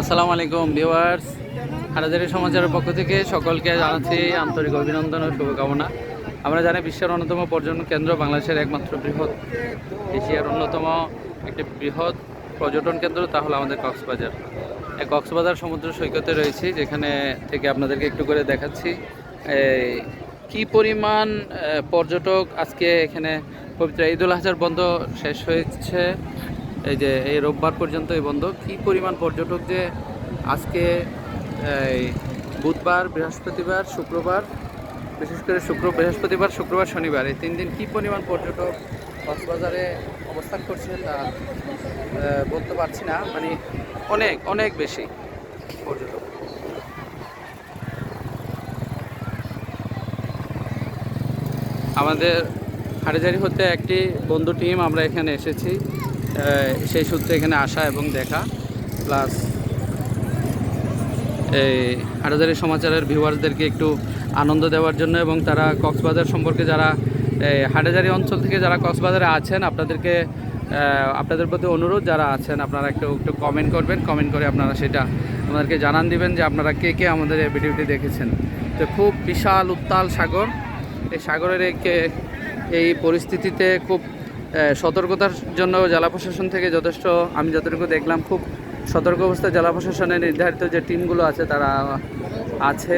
আসসালামু আলাইকুম, ভিউয়ার্স। হাটাজারি সমাচারের পক্ষ থেকে সকলকে জানাচ্ছি আন্তরিক অভিনন্দন ও শুভকামনা। আমরা জানি বিশ্বের অন্যতম পর্যটন কেন্দ্র বাংলাদেশের একমাত্র বৃহৎ, এশিয়ার অন্যতম একটি বৃহৎ পর্যটন কেন্দ্র, তা হলো আমাদের কক্সবাজার। এই কক্সবাজার সমুদ্র সৈকতে রয়েছি, যেখানে থেকে আপনাদেরকে একটু করে দেখাচ্ছি কি পরিমাণ পর্যটক আজকে এখানে পবিত্র ঈদুল আজহার বন্ধ শেষ হয়েছে এই যে, এই রোববার পর্যন্ত এই বন্ধ। কি পরিমাণ পর্যটক যে আজকে, এই বুধবার, বৃহস্পতিবার, শুক্রবার, বিশেষ করে শুক্র, বৃহস্পতিবার, শুক্রবার, শনিবার, এই তিন দিন কী পরিমাণ পর্যটক কক্সবাজারে অবস্থান করছে তা বলতে পারছি না। মানে অনেক অনেক বেশি পর্যটক। আমাদের হাড়িজারি হতে একটি বন্ধু টিম, আমরা এখানে এসেছি। সেই সূত্রে এখানে আসা এবং দেখা প্লাস এই হাটাজারি সমাচারের ভিউয়ার্সদেরকে একটু আনন্দ দেওয়ার জন্য এবং তারা কক্সবাজার সম্পর্কে যারা হাটাজারি অঞ্চল থেকে যারা কক্সবাজারে আছেন, আপনাদেরকে আপনাদের প্রতি অনুরোধ, যারা আছেন, আপনারা একটু একটু কমেন্ট করবেন কমেন্ট করে আপনারা সেটা আমাদেরকে জানান দিবেন যে আপনারা কে কে আমাদের এই ভিডিওটি দেখেছেন। তো খুব বিশাল উত্তাল সাগর, এই সাগরের এই পরিস্থিতিতে খুব সতর্কতার জন্য জেলা প্রশাসন থেকে যথেষ্ট, আমি যতটুকু দেখলাম, খুব সতর্ক অবস্থায় জেলা প্রশাসনের নির্ধারিত যে টিমগুলো আছে, তারা আছে।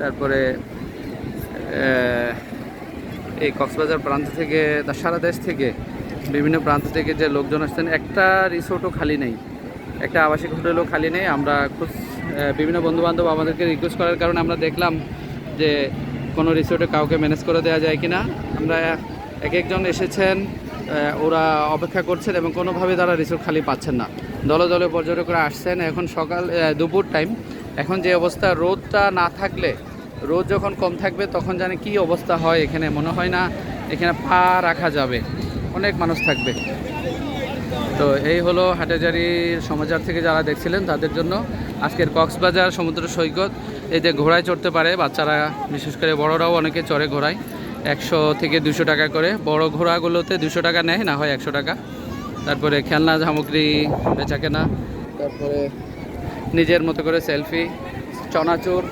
তারপরে এই কক্সবাজার প্রান্ত থেকে সারা দেশ থেকে, বিভিন্ন প্রান্ত থেকে যে লোকজন আসছেন, একটা রিসোর্টও খালি নেই। একটা আবাসিক হোটেলও খালি নেই। আমরা খুব বিভিন্ন বন্ধুবান্ধব আমাদেরকে রিকোয়েস্ট করার কারণে আমরা দেখলাম যে কোনো রিসোর্টে কাউকে ম্যানেজ করে দেওয়া যায় কিনা। আমরা এক একজন এসেছেন ওরা অপেক্ষা করছেন এবং কোনোভাবে তারা রিসোর্ট খালি পাচ্ছেন না। দলে দলে পর্যটকরা আসছেন। এখন সকাল দুপুর টাইম এখন যে অবস্থা, রোদটা না থাকলে, রোদ যখন কম থাকবে তখন জানি কি অবস্থা হয়, এখানে মনে হয় না এখানে পা রাখা যাবে। অনেক মানুষ থাকবে। তো এই হলো হাটাজারির সমাচার থেকে যারা দেখছিলেন তাদের জন্য। আজকের কক্সবাজার, সমুদ্র সৈকত, এই যে ঘোড়ায় চড়তে পারে বাচ্চারা, বিশেষ করে বড়রাও অনেকে চড়ে ঘোড়ায়। একশো থেকে দুশো টাকা করে। বড় ঘোড়াগুলোতে দুশো টাকা নেয়, না হয় একশো টাকা। তারপরে খেলনা, সামগ্রী বেচা কেনা তারপরে নিজের মতো করে সেলফি, চনাচুর।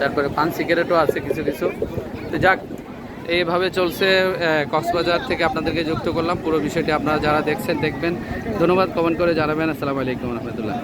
তারপরে পান সিগারেটও আছে কিছু কিছু। তো যাক, এইভাবে চলছে কক্সবাজার থেকে আপনাদেরকে যুক্ত করলাম। পুরো বিষয়টি আপনারা যারা দেখছেন, দেখবেন। ধন্যবাদ, কমেন্ট করে জানাবেন। আসসালামু আলাইকুম রহমতুল্লাহ।